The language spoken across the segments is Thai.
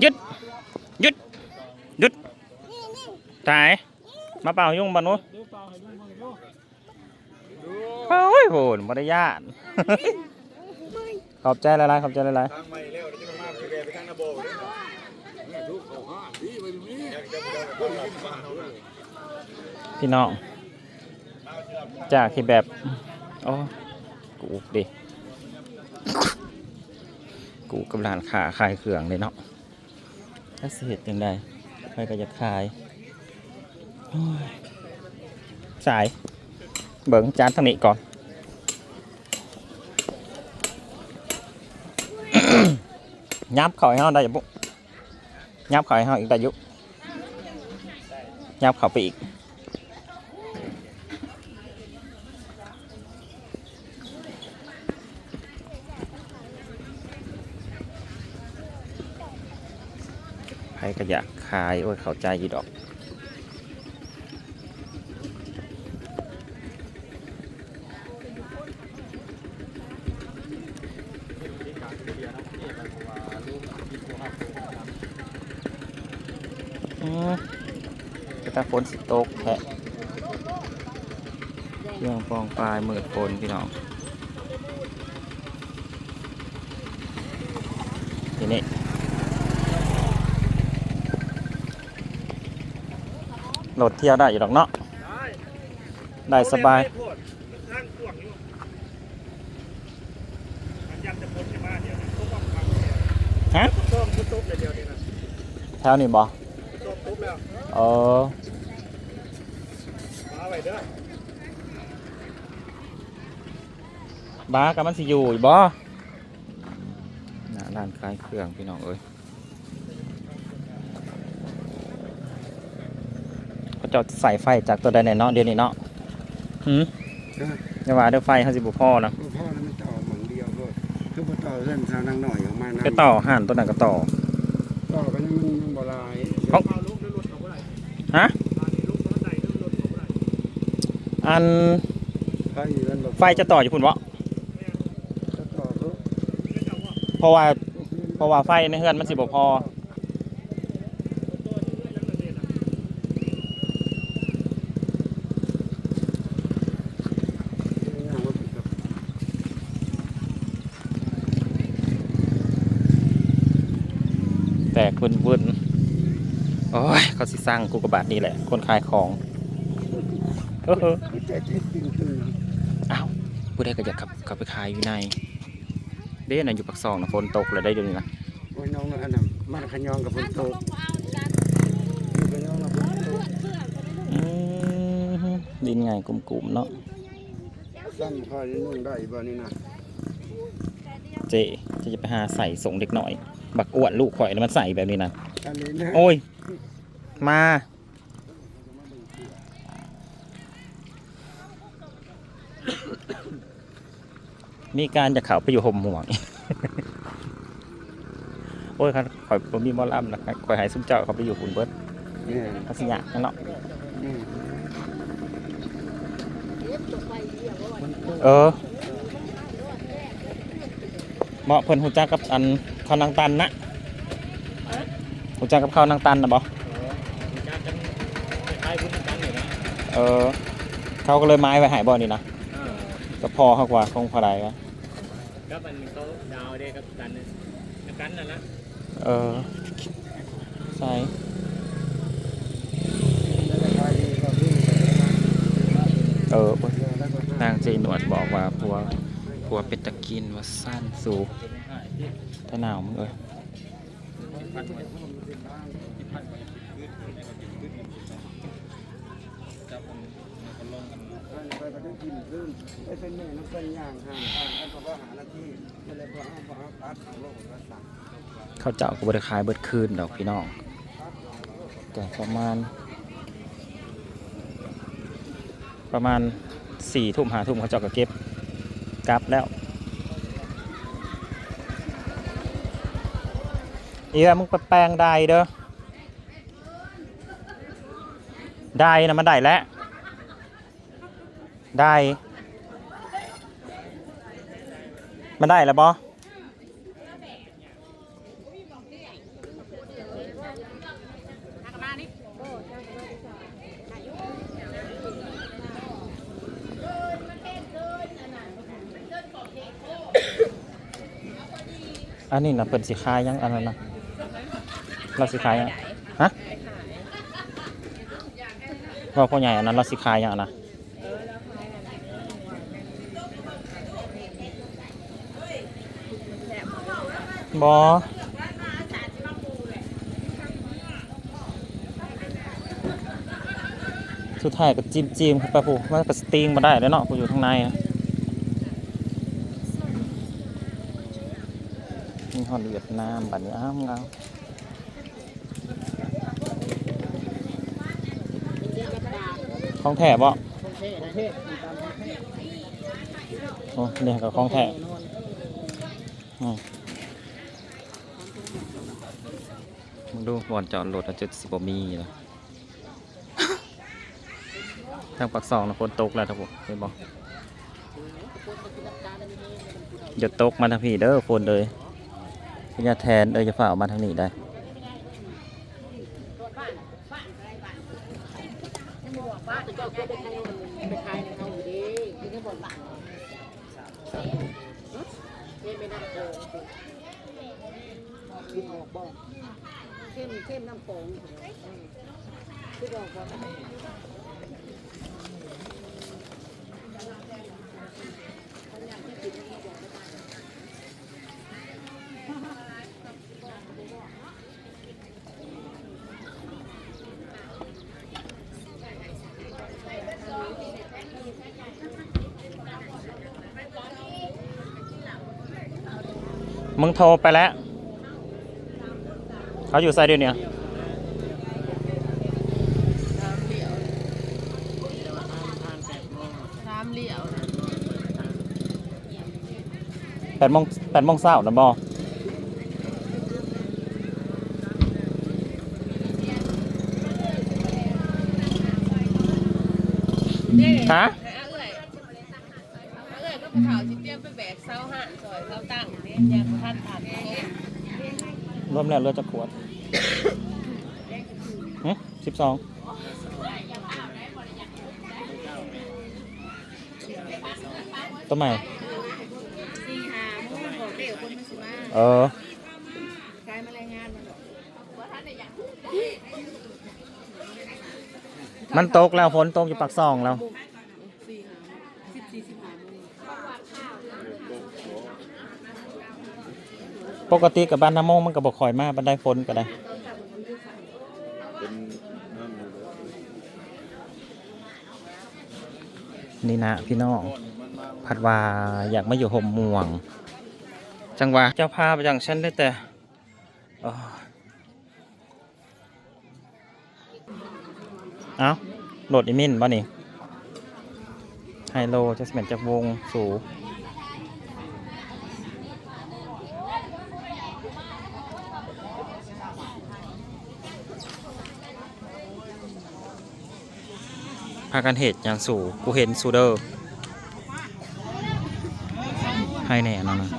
หยุดหยุดหยุดตายมาเป่ายุ่งบ้านู้นโอ้ยโหนบริยานขอบใจหลายๆขอบใจหลายทางใหม่แล้วเดี๋ยวจะไปทางนาโบเลยๆพี่น้อง จากที่แบบ โอ้กูดิ กูกำลังขาขายเครื่องเลยเนาะถ้าเสียยังไงใครก็จะขายสาย เบิ่งจานทางนี้ก่อนยับเขาให้เฮาได้อยังปุ๊ยับเขาให้เฮาอีกได้ยุยับเขาไปอีก รก็อยากขายโอ้ยเข้าใจอีดอกอืมกระตาฝนสิตกแทะเรื่องฟองปลายมืดฝนพี่น้องทีนี้ โหลดเที่ยวได้อยู่หรอกเนาะได้สบายฮะแถวนี่บอเออบ้ากับมันสิอยู่บ่ร้านขายเครื่องพี่น้องเอ้ย เขาเจะใส่ไฟจากตัวใดในเนาะเดี๋ยวนี้เนาะหืมอย่าว่าเดี๋ยวไฟเขาสิบุพ่อนะพ่อแล้วมันต่อหมองเดียวก็คือพอต่อเส้นทางนางหน่อยออกมานะไปต่อห่านตัวนั้นก็ต่อต่อไปนี่มันมันบ่ลายของเอาลูกด้วยรถเขาเมื่อไหร่ฮะตอนนี้ลูกรถไหนด้วยรถเขาเมื่อไหร่อันไฟมันบ่ไฟจะต่ออยู่พุ่นวะจะต่อทุกเพราะว่าเพราะว่าไฟในเฮือนมันสิบ่พอ อย่างว่าผิดกับ แต่คุณวุ่นโอ้ยเขาสิสร้างกูกบาทนี่แหละ คนขายของเออใจจริงจริงจริงอ้าวผู้ใดก็อยากขับขับไปขายอยู่ใน เด้น่ะอยู่ปักซองนะฝนตกเลยได้เดี๋ยวนี้นะโอ้ยน้องนะอันนั้นมันขยองกับฝนตกอยู่ขยองกับฝนตกอืมดินไงกลุ่มๆเนาะซ้ำพอนี่นุ่งได้บ่นี่นะเจจะจะไปหาใส่ส่งเด็กหน่อย บักอ้วนลูกข่อยนะมันใส่แบบนี้นะอันนี้นะโอ้ย มา มีการจะเข่าไปอยู่ห่มห่วง โอ้ยครับข่อยผมมีหมอลำนะครับข่อยใหายซุ้มเจ้าเขาไปอยู่หุ่นเบิร์ดเนี่ยทัศยะนั่นเนาะอืมฝนตกเออเหมาะเพิ่นหูจักกับอัน ข้าวนางตันนะหูจักกับข้าวนางตันนะบอเออ เขาก็เลยไม้ไปหายบ่อนี่นะก็พอเขากว่าคงพอได้วะก็มันเขาดาวเด้กับกันกันนั่นละเออใช่แล้วก็ไฟดีก็วิ่งไปแล้วเออโอ๊ยแล้วก็นางเจหนวดบอกว่าผัวผัวเป็นตะกินว่าสั้นสูบ ถ้าหนาวมึงเอ้ยไปไปได้กินขึ้นไปเป็นแม่น้ำเป็นย่างห่างห่างกันเพราะว่าหาหน้าที่ไม่ได้เพราะเอาเพราะเอาตัดของโลกรักษาเขาเจ้าก็บริขายเบิดคืนดอกพี่น้องแต่ประมาณ ประมาณสี่ทุ่มหาทุ่มเขาเจ้าก็เก็บกลับแล้ว อียมึงไปแปลงได้เด้อได้นะมันได้แล้วได้ มันได้แล้วบออันนี้นะเป็นสีขายยังอันนั้นนะ เราสีขายยังฮะว่าพ่อใหญ่อันนั้นเราสีขายยังอันนะบอสุดท้ายก็จิ้มจิ้มๆเข้าไปผูกมันก็สติงมาได้แล้วเนาะผูอยู่ข้างในอะมีฮอนเวียดนามบัดนี้อ้ามเอา ของแท้บ่โอ้เนี่ยกับของแท้อืมมึงดูบอนจอดรถอะจุดสิบมีเลยทางปักซองนะฝนตกแล้วครับผมเห็นบ่อย่าตกมาทางพี่เด้อฝนเลยพญาแทนเออจะฝ่าออกมาทางนี้ได้ บ้านเจ้าก็ไปขายไปขายในเขาอยู่ดีกินได้หมดบ้าน เฮ้ยไม่น้ำโขงกินออกบ่เข้มเข้มน้ำโขงคิดออกบ่ มึงโทรไปแล้ว เขาอยู่ไซเดียวเนี่ยสามเหลี่ยวแปดโมงแปดโมงเช้านะบอฮะเอ้ยเอ้ยก็ ผู้เฒ่าสิเตรียมไปแบกเสาห่านซอยเสาตั้งนี่ยามท่านผ่านโซ่รวมแล้วเรือจะขวดสิบสองตัวใหม่สี่หาโมงบอกเด็กคนมาสิมาเออกายมารายงานมันบอกมันตกแล้วฝนตกอยู่ปากซองแล้ว สี่หาสิบสี่สิบหาโมง ปกติกับบ้านน้ำมงมันก็บอกคอยมาบันไดฝนก็ได้นี่นะพี่น้องผัดว่าอยากมาอยู่ห่มม่วง จังหวะเจ้าภาพอย่างฉันได้แต่เอ้อเอาโหลดอีมินบ่นี่ไฮโลจะเหมือนจากวงสูงากันเหตุอย่างสูงกูเห็นสูเดอร์ให้แน่นอนนะ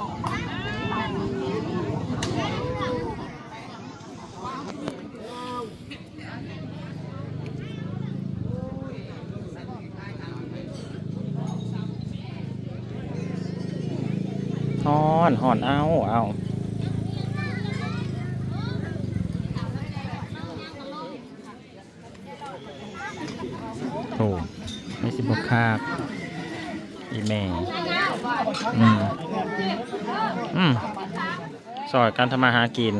ฮอนฮอนเอาเอาโอ้ไม่สิบ คาบอีแม่อืมอืมสอยการทำมาหากิน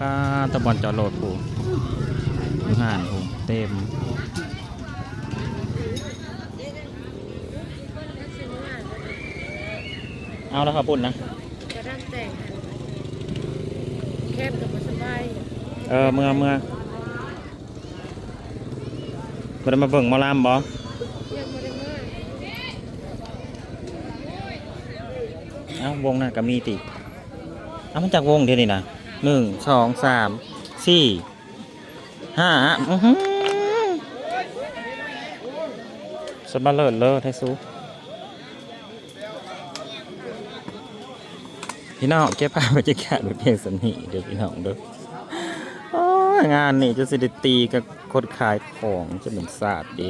ป้าตะบอนจอโหลดผูยูห่านผูเต็มเอาแล้วครับปุ่นนะ กระด้างแต่ง เข้มกับสบายเออเมื่อเมื่อบ่ได้มาเบิ่งหมอลำบ่ยังไม่ได้มาเอ้าวงนั่นก็มีติเอ้ามันจากวงเดียวนี่นะหนึ่งสองสามสี่ห้าอื้อหือสบัลเลอร์เลอร์ไทซู พี่น้องเก็บภาพบรรยากาศไว้เพียงสนีเดี๋ยวพี่น้องเด้อโอ้ยงานนี่จะสิได้ตีกับคนขายของจะเหมือนศาสตร์ดี